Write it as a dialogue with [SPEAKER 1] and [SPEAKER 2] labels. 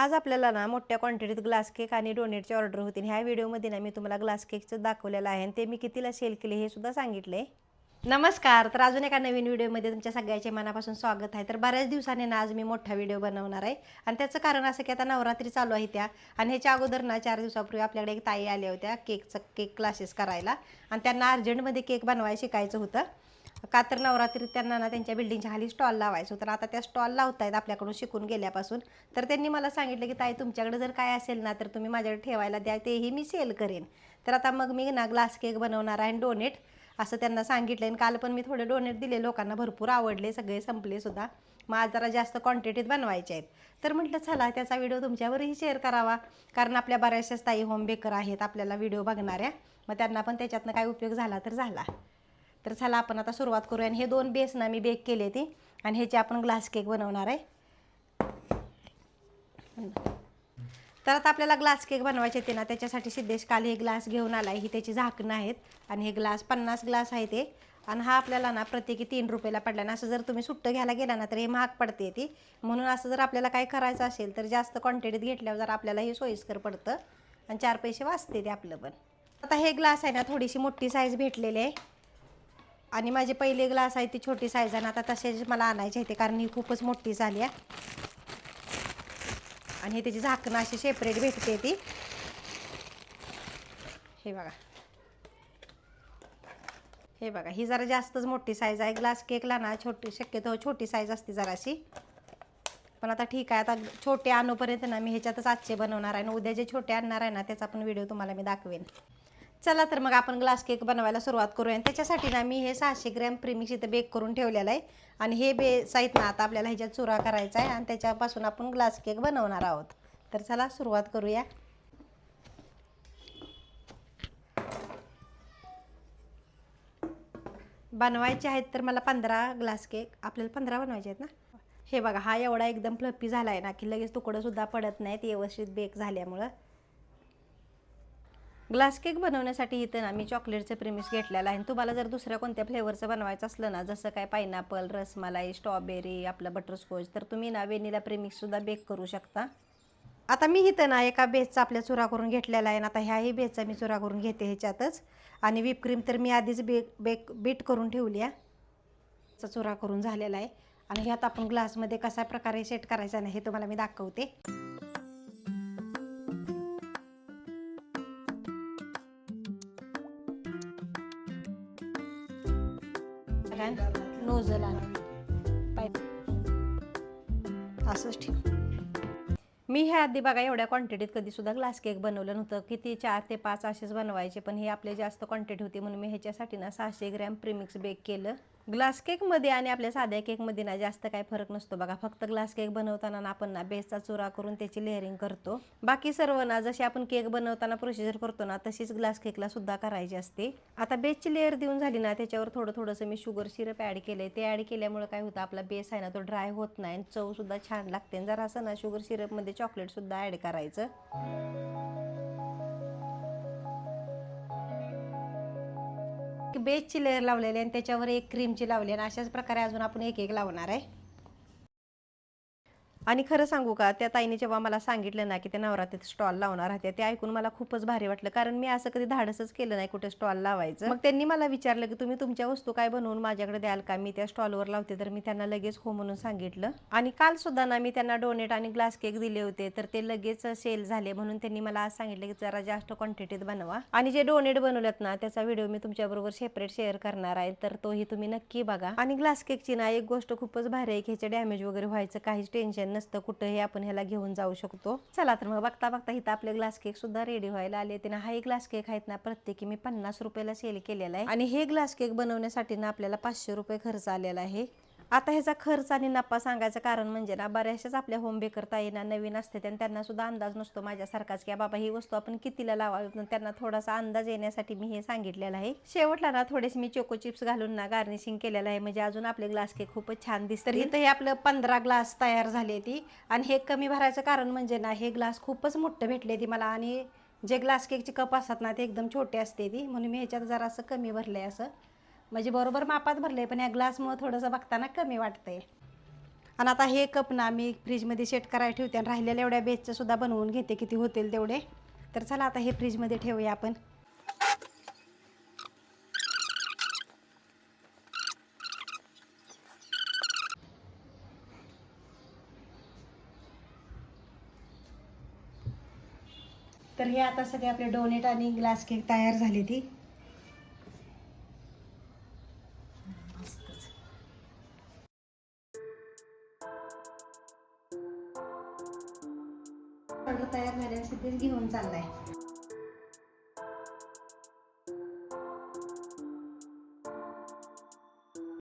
[SPEAKER 1] आज आपल्याला ना मोठ्या क्वांटिटीत ग्लास केक आणि डोनेटची ऑर्डर होती. ह्या व्हिडिओमध्ये ना मी तुम्हाला ग्लास केकचं दाखवलेलं आहे. आणि ते मी कितीला सेल केले हे सुद्धा सांगितले. नमस्कार. तर अजून एका नवीन व्हिडिओमध्ये तुमच्या सगळ्याचे मनापासून स्वागत आहे. तर बऱ्याच दिवसाने ना आज मी मोठा व्हिडिओ बनवणार आहे. आणि त्याचं कारण असं की आता नवरात्री चालू आहे त्या. आणि ह्याच्या अगोदर ना चार दिवसापूर्वी आपल्याकडे एक ताई आल्या होत्या केकचं केक क्लासेस करायला. आणि त्यांना अर्जंटमध्ये केक बनवायला शिकायचं होतं. का तर नवरात्रीत त्यांना ना त्यांच्या बिल्डिंगच्या खाली स्टॉल लावायचो तर आता त्या स्टॉल लावत आहेत आपल्याकडून शिकून गेल्यापासून. तर त्यांनी मला सांगितलं की ताई तुमच्याकडे जर काय असेल ना तर तुम्ही माझ्याकडे ठेवायला द्या. तेही मी सेल करेन. तर आता मग मी ना ग्लास केक बनवणार आहे आणि डोनेट असं त्यांना सांगितलं आणि काल पण मी थोडे डोनेट दिले. लोकांना भरपूर आवडले. सगळे संपले सुद्धा. मग आज जरा जास्त क्वांटिटीत बनवायचे आहेत. तर म्हटलं चला त्याचा व्हिडिओ तुमच्यावरही शेअर करावा. कारण आपल्या बऱ्याचशाच ताई होम बेकर आहेत. आपल्याला व्हिडिओ बघणाऱ्या. मग त्यांना पण त्याच्यातनं काय उपयोग झाला तर झाला. तर चला आपण आता सुरुवात करूया. आणि हे दोन बेस ना मी बेक केले ती. आणि ह्याचे आपण ग्लास केक बनवणार आहे. तर आता आपल्याला ग्लास केक बनवायचे ते ना त्याच्यासाठी सिद्धेश काल हे ग्लास घेऊन आला आहे ही त्याची झाकणं आहेत. आणि हे ग्लास पन्नास ग्लास आहे ते. आणि हा आपल्याला ना प्रत्येकी तीन रुपयाला पडला. ना असं जर तुम्ही सुट्टं घ्यायला गेला ना तर हे महाग पडते ती. म्हणून असं जर आपल्याला काय करायचं असेल तर जास्त क्वांटिटीत घेतल्यावर जर आपल्याला हे सोयीस्कर पडतं. आणि चार पैसे वाचते ते आपलं पण. आता हे ग्लास आहे ना थोडीशी मोठी साईज भेटलेली आहे. आणि माझे पहिले ग्लास आहे ती छोटी साईज आणि आता तसेच मला आणायचे आहे ते कारण ही खूपच मोठी झाली आहे. आणि हे त्याची झाकणं अशी सेपरेट भेटते ती. हे बघा. हे बघा ही जरा जास्तच मोठी साईज आहे. ग्लास केकला ना छोटी शक्यतो छोटी साईज असते जराशी. पण आता ठीक आहे आता छोटे आणूपर्यंत ना मी ह्याच्यातच आजचे बनवणार आहे. आणि उद्या जे छोटे आणणार आहे ना त्याचा पण व्हिडिओ तुम्हाला मी दाखवेन. चला तर मग आपण ग्लास केक बनवायला सुरुवात करूया. आणि त्याच्यासाठी ना मी हे सहाशे ग्रॅम प्रीमिक्स इथं बेक करून ठेवलेलं आहे. आणि हे बे साहित्य ना आता आपल्याला ह्याच्यात चुरा करायचा आहे. आणि त्याच्यापासून आपण ग्लास केक बनवणार आहोत. तर चला सुरुवात करूया. बनवायचे आहेत तर मला पंधरा ग्लास केक आपल्याला पंधरा बनवायचे आहेत ना? हे बघा हा एवढा एकदम फ्लफी झाला आहे ना की लगेच तुकडंसुद्धा पडत नाहीत. व्यवस्थित बेक झाल्यामुळं. ग्लास केक बनवण्यासाठी इथं ना मी चॉकलेटचं प्रेमिस घेतलेलं आहे. आणि तुम्हाला जर दुसऱ्या कोणत्या फ्लेवरचं बनवायचं असलं ना जसं काय पायनॅपल रसमलाई स्ट्रॉबेरी आपलं बटरस्कॉच तर तुम्ही ना वेनिला प्रेमिक्ससुद्धा बेक करू शकता. आता मी इथं ना एका बेसचा आपल्या चुरा करून घेतलेला आहे. ना आता ह्याही बेसचा मी चुरा करून घेते ह्याच्यातच. आणि व्हिप क्रीम तर मी आधीच बेक बेक बीट करून ठेवली आहे. चुरा करून झालेला आहे. आणि ह्यात आपण ग्लासमध्ये कशा प्रकारे सेट करायचा नाही हे तुम्हाला मी दाखवते. नोझल आणि पाईप असंच ठेव मी ह्या आधी बघा एवढ्या क्वांटिटीत कधी सुद्धा ग्लास केक बनवलं नव्हतं. किती चार ते पाच असेच बनवायचे पण हे आपले जास्त क्वांटिटी होती म्हणून मी ह्याच्यासाठी ना सहाशे ग्रॅम प्रीमिक्स बेक केलं. ग्लास केकमध्ये आणि आपल्या साध्या केकमध्ये ना जास्त काय फरक नसतो बघा. फक्त ग्लास केक बनवताना ना आपण ना बेसचा चुरा करून त्याची लेअरिंग करतो. बाकी सर्व ना जशी आपण केक बनवताना प्रोसिजर करतो ना तशीच ग्लास केकला सुद्धा करायची असते. आता बेसची लेअर देऊन झाली ना त्याच्यावर थोडं थोडंसं मी शुगर सिरप ॲड केलं ते ॲड केल्यामुळे काय होतं आपला बेस आहे ना तो ड्राय होत नाही आणि चव सुद्धा छान लागते. आणि जरा असं ना शुगर सिरपमध्ये चॉकलेटसुद्धा ॲड करायचं. बेसची लेअर लावलेली आणि त्याच्यावर एक क्रीमची लावली आणि अशाच प्रकारे अजून आपण एक एक लावणार आहे. आणि खरं सांगू का त्या ताईने जेव्हा मला सांगितलं ना की त्या नवरात्रीत स्टॉल लावणार होत्या ते ऐकून मला खूपच भारी वाटलं. कारण मी असं कधी धाडसच केलं नाही कुठे स्टॉल लावायचं. मग त्यांनी मला विचारलं की तुम्ही तुमच्या वस्तू काय बनवून माझ्याकडे द्याल का? मी त्या स्टॉलवर लावते तर मी त्यांना लगेच हो म्हणून सांगितलं. आणि काल सुद्धा ना मी त्यांना डोनेट आणि ग्लास केक दिले होते तर ते लगेच सेल झाले म्हणून त्यांनी मला आज सांगितलं की जरा जास्त क्वांटिटीत बनवा. आणि जे डोनेट बनवलेत ना त्याचा व्हिडिओ मी तुमच्याबरोबर सेपरेट शेअर करणार आहे तर तोही तुम्ही नक्की बघा. आणि ग्लास केकची ना एक गोष्ट खूपच भारी आहे की ह्याचे डॅमेज वगैरे व्हायचं काहीच टेन्शन नसतं. कुठंही आपण ह्याला घेऊन जाऊ शकतो. चला तर मग बघता बघता इथं आपले ग्लास केक सुद्धा रेडी व्हायला आले ते ना हा एक ग्लास केक आहेत ना प्रत्येकी मी पन्नास रुपयाला सेल केलेला आहे. आणि हे ग्लास केक बनवण्यासाठी ना आपल्याला पाचशे रुपये खर्च आलेला आहे. आता ह्याचा खर्च आणि नफा सांगायचं कारण म्हणजे ना बऱ्याचशाच आपल्या होम बेकर ताईंना नवीन असते आणि त्यांना सुद्धा अंदाज नसतो माझ्यासारखाच की बाबा ही वस्तू आपण कितीला लावावी? त्यांना थोडासा अंदाज येण्यासाठी मी हे सांगितलेलं आहे. शेवटला ना थोडेसे मी चोको चिप्स घालून ना गार्निशिंग केलेलं आहे. म्हणजे अजून आपले ग्लास केक खूपच छान दिसतं इथं हे आपलं पंधरा ग्लास तयार झाले ती. आणि हे कमी भरायचं कारण म्हणजे ना हे ग्लास खूपच मोठं भेटले ती मला. आणि जे ग्लास केकचे कप असतात ना ते एकदम छोटे असते ती. म्हणून मी ह्याच्यात जरा असं कमी भरलं आहे असं. म्हणजे बरोबर मापात भरले पण या ग्लासमुळं थोडंसं बघताना कमी वाटतंय.
[SPEAKER 2] आणि आता हे कप ना मी फ्रीजमध्ये सेट करायला ठेवते आणि राहिलेल्या एवढ्या बेचचं सुद्धा बनवून घेते किती होतील तेवढे. तर चला आता हे फ्रीजमध्ये ठेवूया आपण. तर हे आता सगळे आपले डोनेट आणि ग्लास केक तयार झाले ती. ऑर्डर तयार झाल्यावर सिद्धेच घेऊन चाललाय.